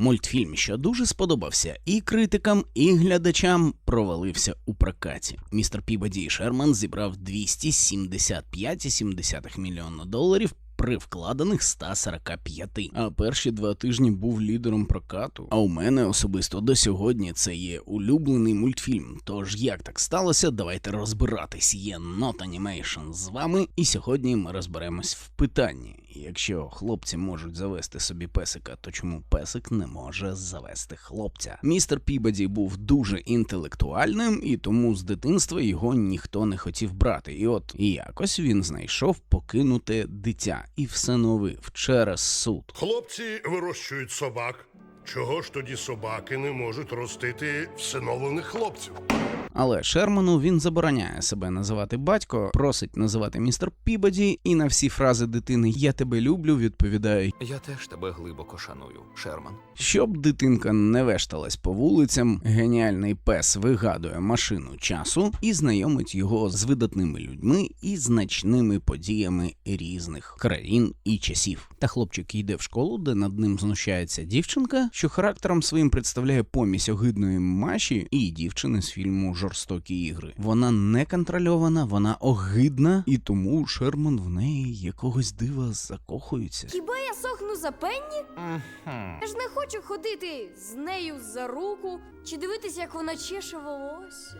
Мультфільм, що дуже сподобався і критикам, і глядачам, провалився у прокаті. Містер Пібоді і Шерман зібрав 275,7 мільйона доларів. При вкладених 145. А перші два тижні був лідером прокату. А у мене особисто до сьогодні це є улюблений мультфільм. Тож як так сталося, давайте розбиратись. Є Not Animation з вами, і сьогодні ми розберемось в питанні. Якщо хлопці можуть завести собі песика, то чому песик не може завести хлопця? Містер Пібоді був дуже інтелектуальним, і тому з дитинства його ніхто не хотів брати. І от якось він знайшов покинуте дитя і всиновив через суд. Хлопці вирощують собак. Чого ж тоді собаки не можуть ростити всиновлених хлопців? Але Шерману він забороняє себе називати батько, просить називати містер Пібоді, і на всі фрази дитини Я тебе люблю відповідає Я теж тебе глибоко шаную, Шерман. Щоб дитинка не вешталась по вулицям, геніальний пес вигадує машину часу і знайомить його з видатними людьми і значними подіями різних країн і часів. Та хлопчик йде в школу, де над ним знущається дівчинка, що характером своїм представляє помість огидної маші і дівчини з фільму Жорстокі ігри. Вона не контрольована, вона огидна, і тому Шерман в неї якогось дива закохується. Хіба я сохну за Пенні? Я ж не хочу ходити з нею за руку чи дивитися, як вона чеше волосся.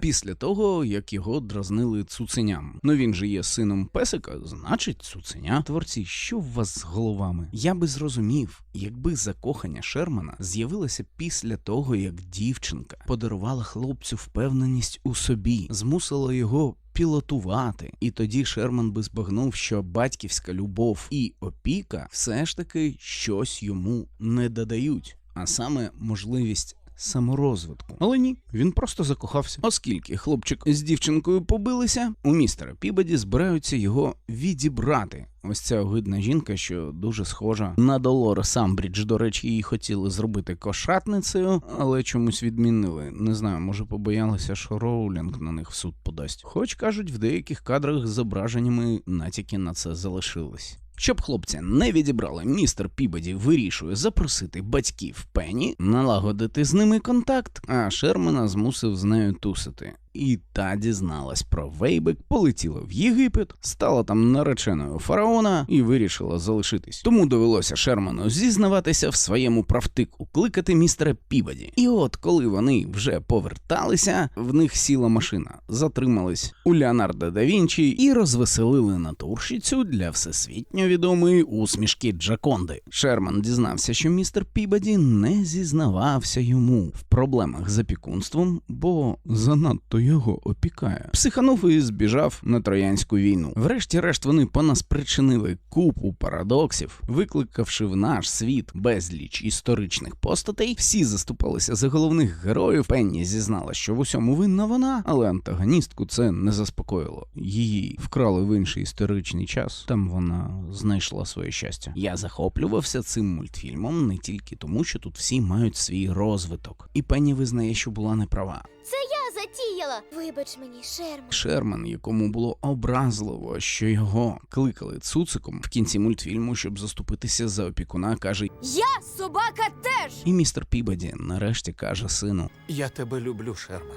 Після того, як його дразнили цуценям. Ну він же є сином песика, значить цуценя. Творці, що в вас з головами? Я би зрозумів, якби закохання Шермана з'явилося після того, як дівчинка подарувала хлопцю впевненість у собі, змусила його. Пілотувати, і тоді Шерман би збагнув, що батьківська любов і опіка все ж таки щось йому не додають, а саме можливість саморозвитку. Але ні, він просто закохався. Оскільки хлопчик з дівчинкою побилися, у містера Пібоді збираються його відібрати. Ось ця огидна жінка, що дуже схожа на Долорес Самбрідж. До речі, її хотіли зробити кошатницею, але чомусь відмінили. Не знаю, може побоялися, що Роулінг на них в суд подасть. Хоч кажуть, в деяких кадрах з зображеннями натяки на це залишились. Щоб хлопця не відібрали, містер Пібоді вирішує запросити батьків Пенні, налагодити з ними контакт, а Шермана змусив з нею тусити. І та дізналась про Вейбек, полетіла в Єгипет, стала там нареченою фараона і вирішила залишитись. Тому довелося Шерману зізнаватися в своєму правтику, кликати містера Пібоді. І от коли вони вже поверталися, в них сіла машина, затримались у Леонардо да Вінчі і розвеселили натурщицю для всесвітньо відомої усмішки Джаконди. Шерман дізнався, що містер Пібоді не зізнавався йому в проблемах з опікунством, бо занадто його опікає. Психанув і збіжав на троянську війну. Врешті-решт вони понаспричинили купу парадоксів, викликавши в наш світ безліч історичних постатей. Всі заступалися за головних героїв. Пенні зізнала, що в усьому винна вона, але антагоністку це не заспокоїло. Її вкрали в інший історичний час. Там вона знайшла своє щастя. Я захоплювався цим мультфільмом не тільки тому, що тут всі мають свій розвиток, і Пенні визнає, що була неправа. Це я затіяла. Вибач мені, Шерман. Шерман, якому було образливо, що його кликали цуциком в кінці мультфільму, щоб заступитися за опікуна, каже: Я собака теж! і містер Пібоді нарешті каже сину. Я тебе люблю, Шерман.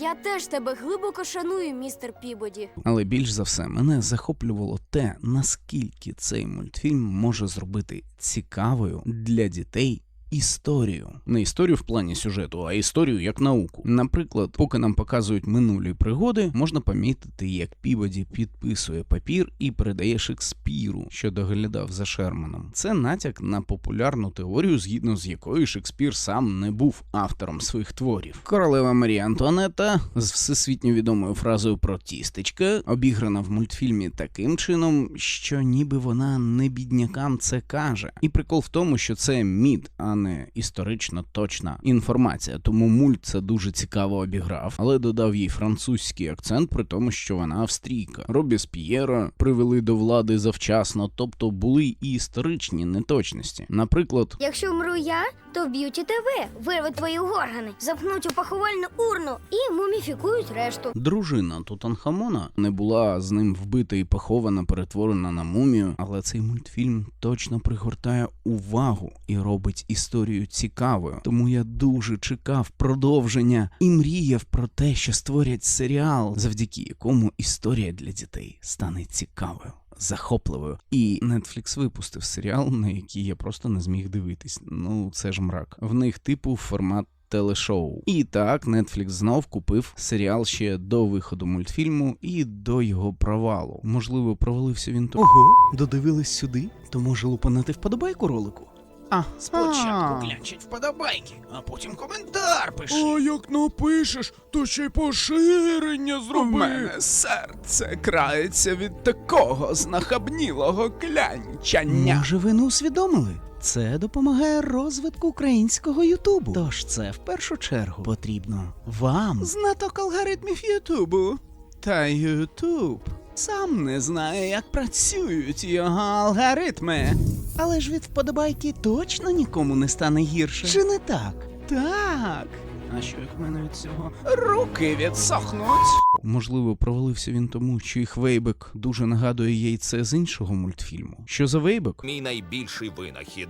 Я теж тебе глибоко шаную, містер Пібоді. Але більш за все мене захоплювало те, наскільки цей мультфільм може зробити цікавою для дітей. Історію не історію в плані сюжету, а історію як науку. Наприклад, поки нам показують минулі пригоди, можна помітити, як Піводі підписує папір і передає Шекспіру, що доглядав за Шерманом. Це натяк на популярну теорію, згідно з якою Шекспір сам не був автором своїх творів. Королева Марія Антуанетта з всесвітньо відомою фразою про тістечка обіграна в мультфільмі таким чином, що ніби вона не біднякам це каже. І прикол в тому, що це мід, а не історично точна інформація, тому мульт це дуже цікаво обіграв, але додав їй французький акцент, при тому, що вона австрійка. Робісп'єра привели до влади завчасно, тобто були і історичні неточності. Наприклад, Якщо вмру я, то вб'ють і тебе, вирвуть твої органи, запхнуть у поховальну урну і муміфікують решту. Дружина Тутанхамона не була з ним вбита і похована, перетворена на мумію, але цей мультфільм точно пригортає увагу і робить історію цікавою. Тому я дуже чекав продовження і мріяв про те, що створять серіал, завдяки якому історія для дітей стане цікавою. Захопливою, і Netflix випустив серіал, на який я просто не зміг дивитись. Ну це ж мрак. В них типу формат телешоу. І так, Netflix знов купив серіал ще до виходу мультфільму і до його провалу. Можливо, провалився він то. Ого, додивились сюди? То може лупанати вподобайку ролику? А, спочатку глянчить вподобайки, а потім коментар пиши. А як напишеш, то ще й поширення У зроби. мене серце крається від такого знахабнілого клянчання. Може, ви не усвідомили? Це допомагає розвитку українського Ютубу. Тож це в першу чергу потрібно вам. Знаток алгоритмів Ютубу. Та Ютуб сам не знає, як працюють його алгоритми. Але ж від вподобайки точно нікому не стане гірше. Чи не так? Так. А що як в мене від цього руки відсохнуть? Можливо, провалився він тому, що їх Вейбек дуже нагадує яйце з іншого мультфільму. Що за Вейбек? Мій найбільший винахід.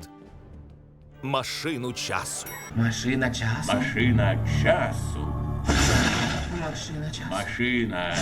Машину часу. Машина часу. Машина часу. Машина часу. Машина.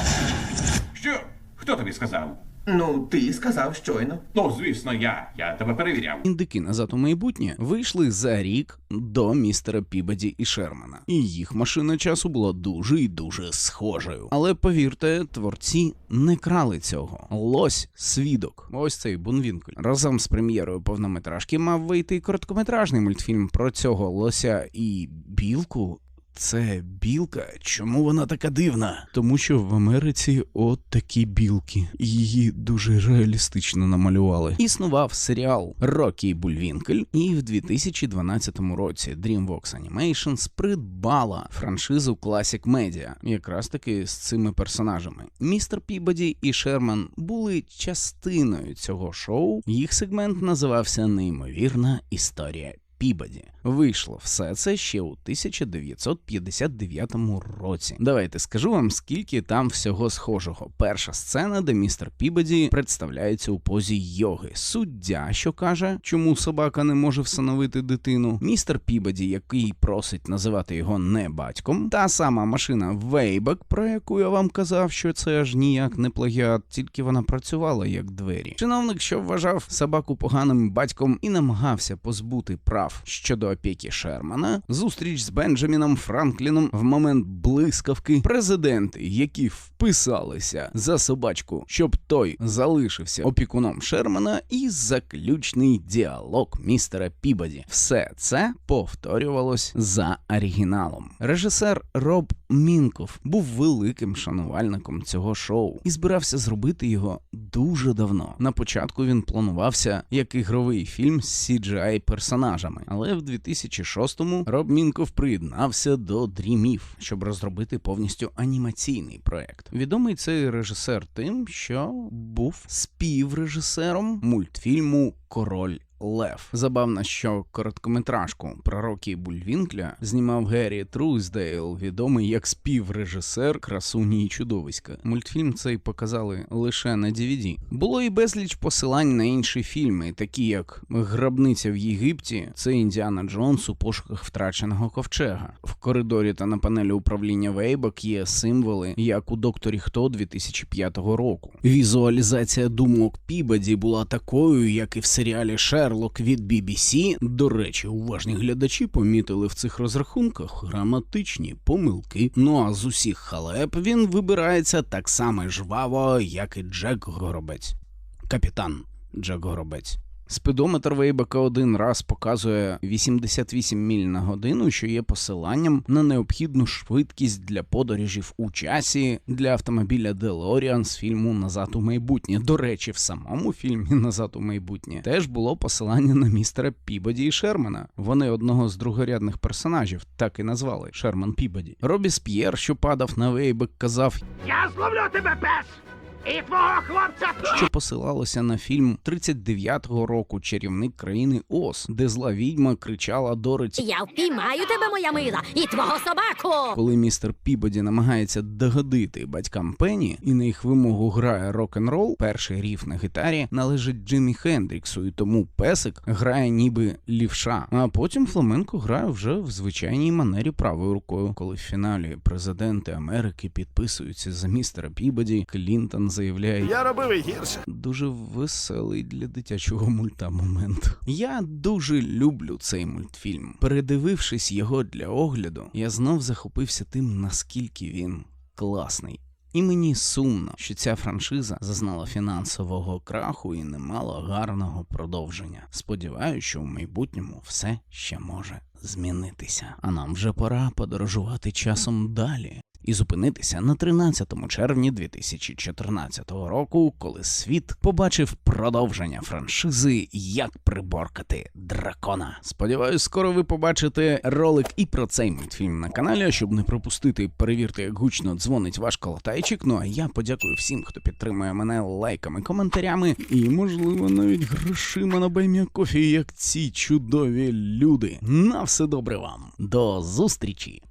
Що? Хто тобі сказав? Ну, ти сказав щойно. Ну, звісно, я. Я тебе перевіряв. Індики назад у майбутнє вийшли за рік до містера Пібаді і Шермана, і їх машина часу була дуже і дуже схожою. Але повірте, творці не крали цього. Лось свідок. Ось цей Бунвінкель. Разом з прем'єрою повнометражки мав вийти короткометражний мультфільм про цього лося і білку. Це білка. Чому вона така дивна? Тому що в Америці от такі білки. Її дуже реалістично намалювали. Існував серіал Рокі Бульвінкель, і в 2012 році DreamWorks Animations придбала франшизу Classic Media, якраз таки з цими персонажами. Містер Пібоді і Шерман були частиною цього шоу. Їх сегмент називався Неймовірна історія Пібоді. Вийшло все це ще у 1959 році. Давайте скажу вам, скільки там всього схожого. Перша сцена, де містер Пібоді представляється у позі йоги. Суддя, що каже, чому собака не може всиновити дитину. Містер Пібоді, який просить називати його не батьком. Та сама машина Вейбек, про яку я вам казав, що це аж ніяк не плагіат, тільки вона працювала як двері. Чиновник, що вважав собаку поганим батьком і намагався позбути прав щодо опіки Шермана, зустріч з Бенджаміном Франкліном в момент блискавки, президенти, які вписалися за собачку, щоб той залишився опікуном Шермана, і заключний діалог містера Пібоді. Все це повторювалось за оригіналом. Режисер Роб Мінков був великим шанувальником цього шоу і збирався зробити його дуже давно. На початку він планувався як ігровий фільм з CGI персонажами, але в 2006-му Роб Мінков приєднався до дрімів, щоб розробити повністю анімаційний проект. Відомий цей режисер тим, що був співрежисером мультфільму Король. Лев. Забавно, що короткометражку про Рокі Бульвінкля знімав Геррі Труздейл, відомий як співрежисер красуні і чудовиська. Мультфільм цей показали лише на DVD. Було і безліч посилань на інші фільми, такі як Гробниця в Єгипті, це Індіана Джонс у пошуках втраченого ковчега. В коридорі та на панелі управління Вейбок є символи, як у Докторі Хто 2005 року. Візуалізація думок Пібаді була такою, як і в серіалі Шерлок від BBC. До речі, уважні глядачі помітили в цих розрахунках граматичні помилки. Ну а з усіх халеп він вибирається так само жваво, як і Джек Горобець. Капітан Джек Горобець. Спідометр Вейбека один раз показує 88 міль на годину, що є посиланням на необхідну швидкість для подорожів у часі для автомобіля DeLorean з фільму Назад у майбутнє. До речі, в самому фільмі Назад у майбутнє теж було посилання на містера Пібоді і Шермана. Вони одного з другорядних персонажів так і назвали Шерман Пібоді. Робіс П'єр, що падав на Вейбек, казав: Я зловлю тебе, пес! І твого хлопця що посилалося на фільм 39-го року Чарівник країни Оз, де зла відьма кричала Дороті. Я впіймаю тебе, моя мила, і твого собаку. Коли містер Пібоді намагається догодити батькам Пенні і на їх вимогу грає рок-н-рол, перший ріф на гітарі належить Джиммі Хендріксу, і тому песик грає ніби лівша. А потім фламенко грає вже в звичайній манері правою рукою. Коли в фіналі президенти Америки підписуються за містера Пібоді, Клінтон заявляє: Я робив і гірше. Дуже веселий для дитячого мульта момент. Я дуже люблю цей мультфільм. Передивившись його для огляду, я знов захопився тим, наскільки він класний. І мені сумно, що ця франшиза зазнала фінансового краху і не мала гарного продовження. Сподіваюся, що в майбутньому все ще може змінитися. А нам вже пора подорожувати часом далі і зупинитися на 13 червні 2014 року, коли світ побачив продовження франшизи Як приборкати дракона. Сподіваюсь, скоро ви побачите ролик і про цей мультфільм на каналі. Щоб не пропустити, перевірте, як гучно дзвонить ваш колотайчик. Ну а я подякую всім, хто підтримує мене лайками, коментарями і, можливо, навіть грошима на баймія кофі, як ці чудові люди. На все добре вам. До зустрічі!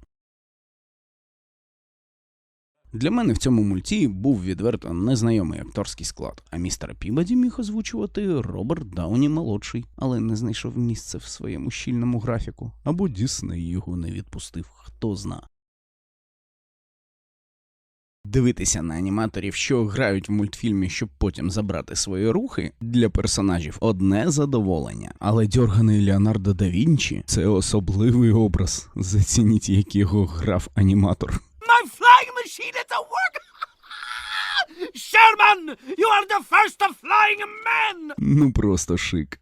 Для мене в цьому мульті був відверто незнайомий акторський склад, а містера Пібаді міг озвучувати Роберт Дауні молодший, але не знайшов місце в своєму щільному графіку, або Дісней його не відпустив, хто зна. Дивитися на аніматорів, що грають в мультфільмі, щоб потім забрати свої рухи для персонажів одне задоволення. Але дьорганий Леонардо да Вінчі це особливий образ. Зацініть, як його грав аніматор. My flying machine at the work! Sherman! You are the first of flying men! Ну просто шик.